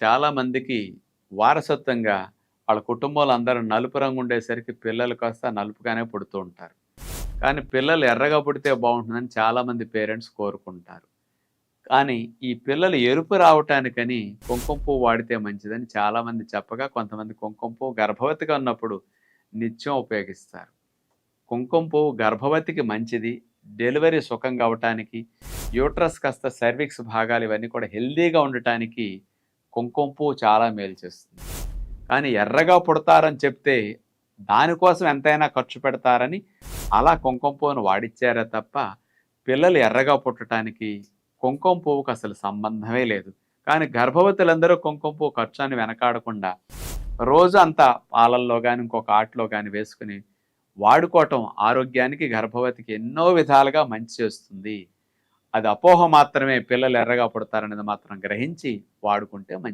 చాలామందికి వారసత్వంగా వాళ్ళ కుటుంబంలో అందరూ నలుపు రంగు ఉండేసరికి పిల్లలు కాస్త నలుపుగానే పుడుతూ ఉంటారు. కానీ పిల్లలు ఎర్రగా పుడితే బాగుంటుందని చాలామంది పేరెంట్స్ కోరుకుంటారు. కానీ ఈ పిల్లలు ఎరుపు రావటానికని కుంకుమ పువ్వు వాడితే మంచిదని చాలామంది చెప్పగా కొంతమంది కుంకుమ పువ్వు గర్భవతిగా ఉన్నప్పుడు నిత్యం ఉపయోగిస్తారు. కుంకుమ పువ్వు గర్భవతికి మంచిది డెలివరీ సుఖంగా అవటానికి యూట్రస్ కాస్త సర్విక్స్ భాగాలు ఇవన్నీ కూడా హెల్దీగా ఉండటానికి కుంకుమ పువ్వు చాలా మేలు చేస్తుంది. కానీ ఎర్రగా పుడతారని చెప్తే దానికోసం ఎంతైనా ఖర్చు పెడతారని అలా కుంకుమ పువ్వును వాడిచ్చారే తప్ప పిల్లలు ఎర్రగా పుట్టడానికి కుంకుమ పువ్వుకు అసలు సంబంధమే లేదు. కానీ గర్భవతులందరూ కుంకుమ పువ్వు ఖర్చు అని వెనకాడకుండా రోజు అంతా పాలల్లో కానీ ఇంకొక ఆటలో కానీ వేసుకుని వాడుకోవటం ఆరోగ్యానికి గర్భవతికి ఎన్నో విధాలుగా మంచి చేస్తుంది. అది అపోహ మాత్రమే పిల్లలు ఎర్రగా పుడతారనేది మాత్రం గ్రహించి వాడుకుంటే మంచిది.